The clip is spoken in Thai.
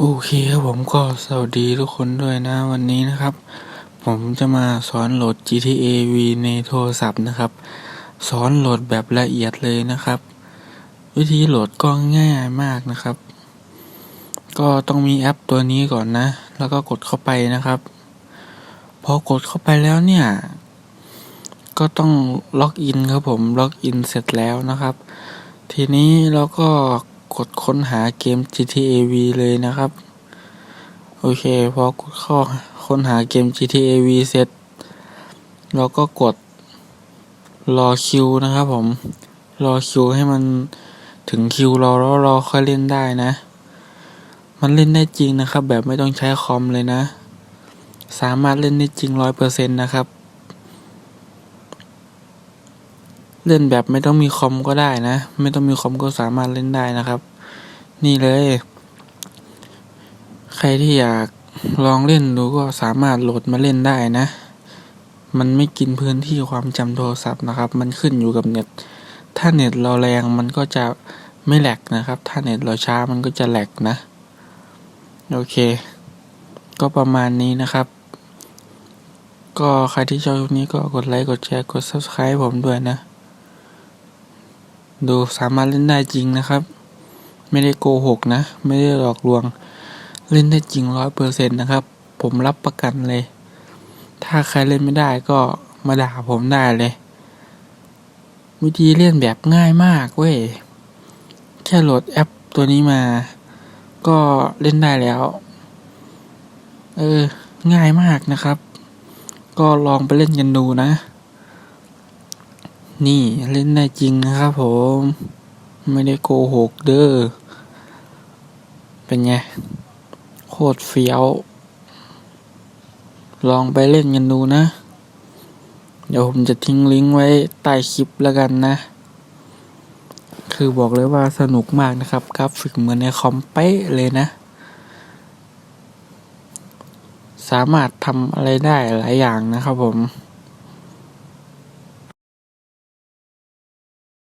โอเคครับผมก็สวัสดีทุกคนด้วยนะวันนี้นะครับ ผมจะมาสอนโหลด GTA V ในโทรศัพท์นะครับ สอนโหลดแบบละเอียดเลยนะครับ วิธีโหลดก็ง่ายมากนะครับ ก็ต้องมีแอปตัวนี้ก่อนนะ แล้วก็กดเข้าไปนะครับพอกดเข้าไปแล้วเนี่ย ก็ต้องล็อกอินครับผมล็อกอินเสร็จแล้วนะครับ ทีนี้เราก็ กดค้นหาเกม GTA V เลยนะครับ โอเค พอกดข้าค้นหาเกม GTA V เสร็จ เราก็กดรอคิวนะครับผม รอคิวให้มันถึงคิวเราแล้วเราค่อยเล่นได้นะ มันเล่นได้จริงนะครับ แบบไม่ต้องใช้คอมเลยนะ สามารถเล่นได้จริงร้อยเปอร์เซ็นต์นะครับ เล่นแบบไม่ต้องมีคอมก็ได้นะ ไม่ต้องมีคอมก็สามารถเล่นได้นะครับ นี่เลย ใครที่อยากลองเล่นดูก็สามารถโหลดมาเล่นได้นะ มันไม่กินพื้นที่ความจำโทรศัพท์นะครับ มันขึ้นอยู่กับเน็ต ถ้าเน็ตเราแรงมันก็จะไม่แหลกนะครับ ถ้าเน็ตเราช้ามันก็จะแหลกนะ โอเค ก็ประมาณนี้นะครับ ก็ใครที่ชอบคลิปนี้ก็กดไลค์ กดแชร์ กด subscribe ผมด้วยนะ ดูสามารถเล่นได้จริงนะครับ ไม่ได้โกหกนะ ไม่ได้หลอกลวง เล่นได้จริงร้อยเปอร์เซ็นต์นะครับ ผมรับประกันเลย ถ้าใครเล่นไม่ได้ก็มาด่าผมได้เลย วิธีเล่นแบบง่ายมากเว้ย แค่โหลดแอปตัวนี้มา ก็เล่นได้แล้ว เออ ง่ายมากนะครับ ก็ลองไปเล่นกันดูนะ นี่เล่นได้จริงนะครับผม ไม่ได้โกหกเด้อ เป็นไง โคตรเฟี้ยว ลองไปเล่นกันดูนะ เดี๋ยวผมจะทิ้งลิงก์ไว้ใต้คลิปแล้วกันนะ คือบอกเลยว่าสนุกมากนะครับกราฟิกเหมือนในคอมเป๊ะเลยนะ สามารถทำอะไรได้หลายอย่างนะครับผม